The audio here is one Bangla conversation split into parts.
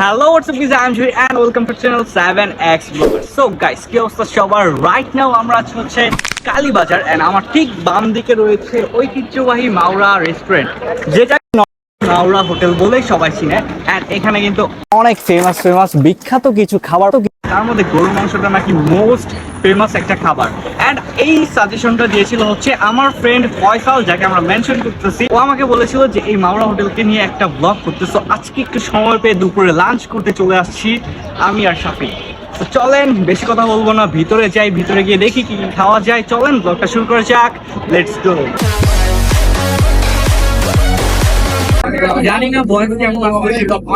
Hello WhatsApp guys I am Jui and welcome to channel 7x blogger so guys কি অবস্থা সবার? রাইট নাও আমরা আছি হচ্ছে কালীবাজার এন্ড আমার ঠিক বাম দিকে রয়েছে ঐতিহ্যবাহী মাওরা রেস্টুরেন্ট যেটা মাওরা হোটেল বলেই সবাই চিনে। এন্ড এখানে কিন্তু অনেক ফেমাস ফেমাস বিখ্যাত কিছু খাবার। তো তার মধ্যে গরুর মাংসটা নাকি মোস্ট ফেমাস একটা খাবার। এন্ড এই সাজেশনটা দিয়েছিল হচ্ছে আমার ফ্রেন্ড ফয়সাল, যাকে আমরা মেনশন করতেছি। ও আমাকে বলেছিল যে এই মাওরা হোটেলকে নিয়ে একটা ব্লগ করতেছো। আজকে একটু সময় পেয়ে দুপুরে লাঞ্চ করতে চলে আসছি আমি আর তো চলেন, বেশি কথা বলব না, ভিতরে যাই, ভিতরে গিয়ে দেখি কি কি খাওয়া যায়। চলেন ব্লগটা শুরু করে যাক। লেটস গো জানি না বয়স কেমন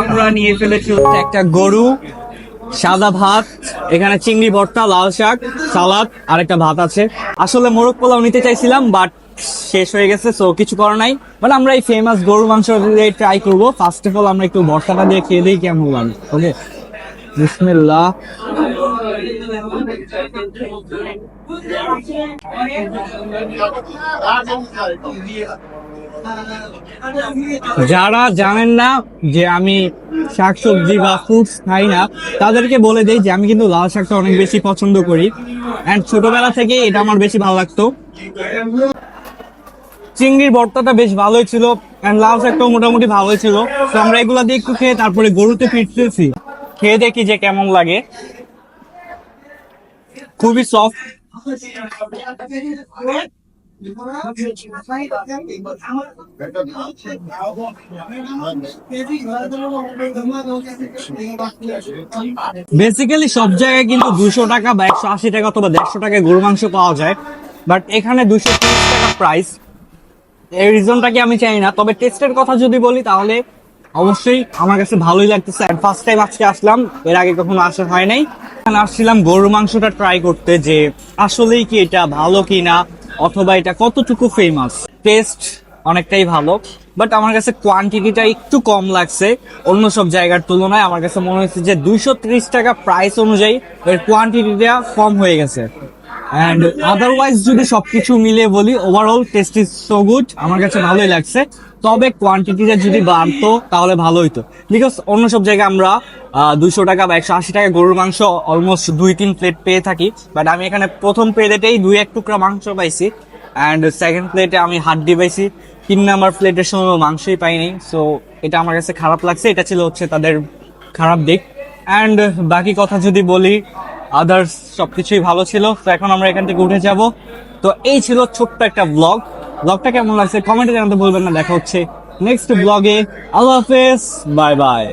আমরা নিয়ে ফেলেছি একটা গরু সাদা ভাত এখানে চিংড়ি ভর্তা লাল শাক সালাদ আর একটা ভাত আছে। আসলে মোরগ পোলাও নিতে চাইছিলাম বাট শেষ হয়ে গেছে সো কিছু করার নাই। বাট আমরা এই ফেমাস গরুর মাংস দিয়ে ট্রাই করব। ফার্স্ট অফ অল আমরা একটু ভর্তাটা দিয়ে খেয়ে দিই কেমন লাগে ওকে বিসমিল্লাহ। যারা জানেন না যে আমি শাকসবজি বা ফ্রুটস খাই না, তাদেরকে বলে দেই যে আমি কিন্তু লাল শাকটা অনেক বেশি পছন্দ করি। অ্যান্ড ছোটবেলা থেকে এটা আমার বেশি ভালো লাগতো। চিংড়ির ভর্তাটা বেশ ভালোই ছিল অ্যান্ড লাল শাকটাও মোটামুটি ভালোই ছিল। তো আমরা এগুলা দিয়ে একটু খেয়ে তারপরে গরুতে ফিরতেছি। খেয়ে দেখি যে কেমন লাগে। খুবই সফট বেসিক্যালি সব জায়গায় কিন্তু দুশো টাকা বা একশো আশি টাকা অথবা দেড়শো টাকায় গরু মাংস পাওয়া যায় বাট এখানে দুশো তিরিশ টাকা প্রাইস এই রিজনটাকে আমি চাই না, তবে টেস্টের কথা যদি বলি, তাহলে অবশ্যই আমার কাছে ভালোই লাগতেছে। ফার্স্ট টাইম আজকে আসলাম, এর আগে কখনো আসা হয় নাই। এখানে আসছিলাম গরুর মাংসটা ট্রাই করতে যে আসলেই কি এটা ভালো কি না অথবা এটা কতটুকু ফেমাস টেস্ট অনেকটাই ভালো বাট আমার কাছে কোয়ান্টিটিটা একটু কম লাগছে। অন্য সব জায়গার তুলনায় আমার কাছে মনে হচ্ছে যে দুইশো ত্রিশ টাকা প্রাইস অনুযায়ী এর কোয়ান্টিটিটা কম হয়ে গেছে। অ্যান্ড আদারওয়াইজ যদি সবকিছু মিলে বলি overall taste is so good আমার কাছে ভালোই লাগছে। তবে কোয়ান্টিটিটা যদি বাড়তো, তাহলে ভালো হইতো। বিকজ অন্য সব জায়গায় আমরা দুইশো টাকা বা একশো আশি টাকা গরুর মাংস অলমোস্ট দুই তিন প্লেট পেয়ে থাকি। বাট আমি এখানে প্রথম প্লেটেই দুই এক টুকরা মাংস পাইছি। অ্যান্ড সেকেন্ড প্লেটে আমি হাড্ডি পাইছি। তিন নাম্বার প্লেটের সময় মাংসই পাইনি। সো এটা আমার কাছে খারাপ লাগছে। এটা ছিল হচ্ছে তাদের খারাপ দিক। অ্যান্ড বাকি কথা যদি বলি আদার্স সবকিছুই ভালো ছিল, তো এখন আমরা এখান থেকে উঠে যাব। তো এই ছিল ছোট্ট একটা ব্লগ ব্লগটা কেমন লাগছে? কমেন্টে জানাতে বলবেন না, দেখা হচ্ছে নেক্সট ব্লগে আল্লাহ হাফেজ বাই বাই